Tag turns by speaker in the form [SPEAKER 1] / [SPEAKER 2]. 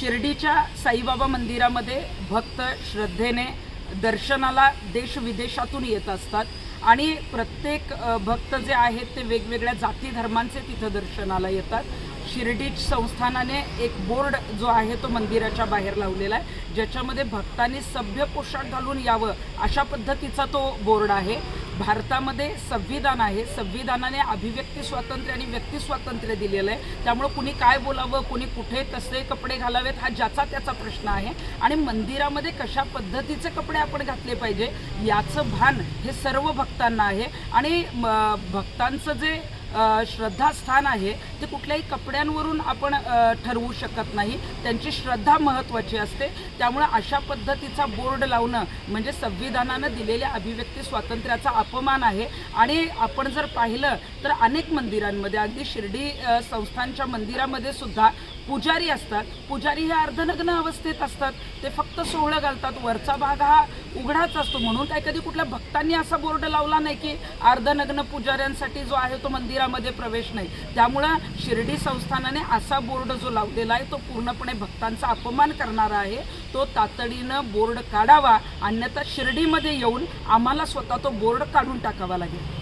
[SPEAKER 1] शिर्डीच्या साईबाबा मंदिरामध्ये भक्त श्रद्धेने दर्शनाला देश विदेशातून येत असतात आणि प्रत्येक भक्त जे आहेत ते वेगवेगळ्या जाती धर्मांचे तिथं दर्शनाला येतात. शिर्डी संस्थानाने एक बोर्ड जो आहे तो मंदिराच्या बाहेर लावलेला आहे ज्याच्यामध्ये भक्तांनी सभ्य पोशाख घालून यावं अशा पद्धतीचा तो बोर्ड आहे. भारतामध्ये संविधान आहे. संविधानाने अभिव्यक्ती स्वातंत्र्य आणि व्यक्ती स्वातंत्र्य दिलेलं आहे. त्यामुळं कुणी काय बोलावं कुणी कुठे कसले कपडे घालावेत हा ज्याचा त्याचा प्रश्न आहे. आणि मंदिरामध्ये कशा पद्धतीचे कपडे आपण घातले पाहिजे याचं भान हे सर्व भक्तांना आहे. आणि म, भक्तांचं जे श्रद्धास्थान आहे ते कुठल्याही कपड्यांवरून आपण ठरवू शकत नाही. त्यांची श्रद्धा महत्त्वाची असते. त्यामुळे अशा पद्धतीचा बोर्ड लावणं म्हणजे संविधानानं दिलेल्या अभिव्यक्ती स्वातंत्र्याचा अपमान आहे. आणि आपण जर पाहिलं तर अनेक मंदिरांमध्ये अगदी शिर्डी संस्थांच्या मंदिरामध्ये सुद्धा पुजारी असतात. पुजारी हे अर्धनग्न अवस्थेत असतात. ते फक्त सोहळं घालतात. वरचा भाग हा उघडाच असतो. म्हणून काय कधी कुठल्या भक्तांनी असा बोर्ड लावला नाही की अर्धनग्न पुजाऱ्यांसाठी जो आहे तो मंदिरामध्ये प्रवेश नाही. त्यामुळं शिर्डी संस्थानाने असा बोर्ड जो लावलेला आहे तो पूर्णपणे भक्तांचा अपमान करणारा आहे. तो तातडीनं बोर्ड काढावा. अन्यथा शिर्डीमध्ये येऊन आम्हाला स्वतः तो बोर्ड काढून टाकावा लागेल.